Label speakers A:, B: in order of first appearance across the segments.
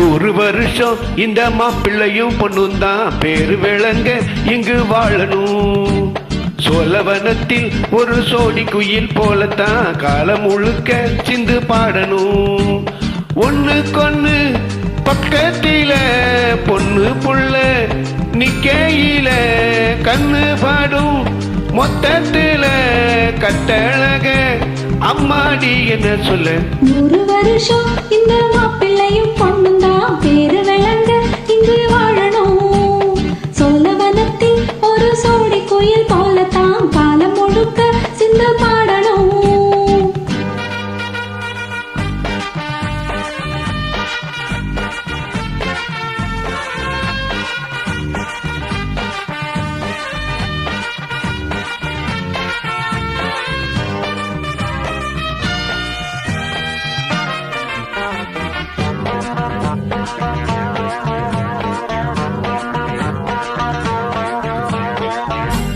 A: நூறு வருஷம் இந்த மாப்பிள்ளையும் பொண்ணும் தான் பேரு விளங்க இங்கு வாழணும். சோழவனத்தில் ஒரு சோடி குயில் போலத்தான் காலம் முழுக்க சிந்து பாடணும். ஒண்ணு கொன்னு பக்கத்தில பொண்ணு புள்ள நிக்கையில கண்ணு பாடும். மொத்தத்தில கட்டழக அம்மாடி என்ன சொல்ல?
B: நூறு வருஷம் இந்த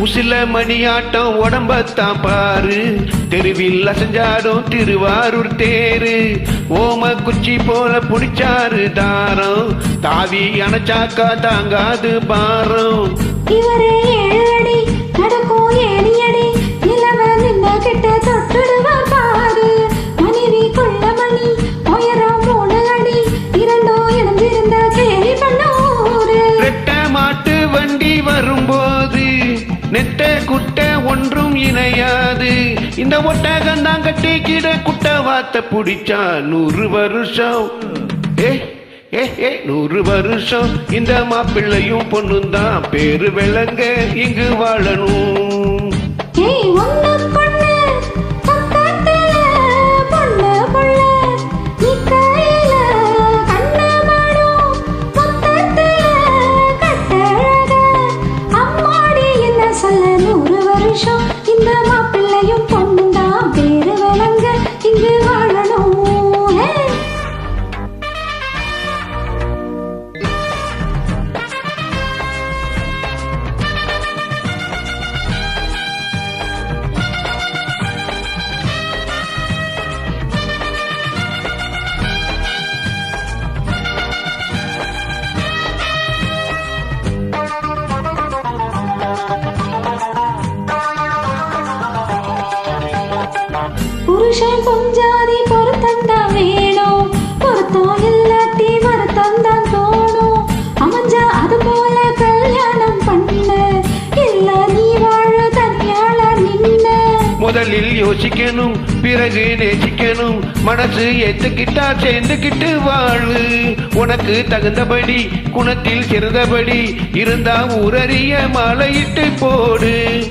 A: உசில மணியாட்டம் உடம்பத்தான் பாரு. தெருவில் அசஞ்சாடும் திருவாரூர் தேரு. ஓம குச்சி போல புடிச்சாரு தாரம். தாவி அணைச்சாக்கா தாங்காது பாரம். நெட்ட குட்ட ஒன்றும் இணையாது. இந்த ஒட்டகம் தான் கட்டிக்கிட குட்ட வாத்த புடிச்சா நூறு வருஷம். ஏ ஏ ஏ நூறு வருஷம். இந்த மாப்பிள்ளையும் பொண்ணும் தான் பேரு விளங்க இங்கு வாழணும். முதலில் யோசிக்கணும் பிறகு நேசிக்கணும். மனசு ஏத்துக்கிட்டா சேர்ந்துக்கிட்டு வாழு. உனக்கு தகுந்தபடி குணத்தில் சிறந்தபடி இருந்தா ஊரறிய மாலையிட்டு போடு.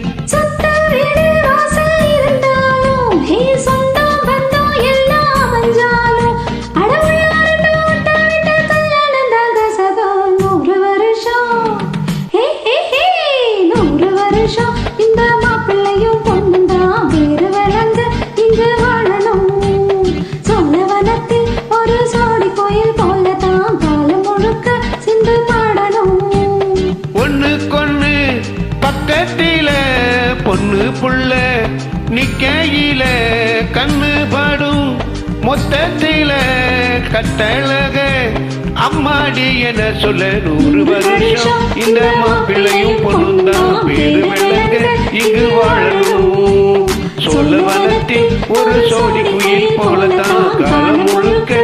A: பொண்ணு புள்ள நிக்கையில கண்ணு பாடும். மொத்தத்தில கட்டழக அம்மாடி என சொல்ல நூறு வருஷம். இந்த மாப்பிள்ளையும் பொண்ணும் தான் பேரு விளங்க இங்கு வாழணும். சொல்ல வனத்தில் ஒரு சோடி குயில் போலத்தான் காலம் முழுக்க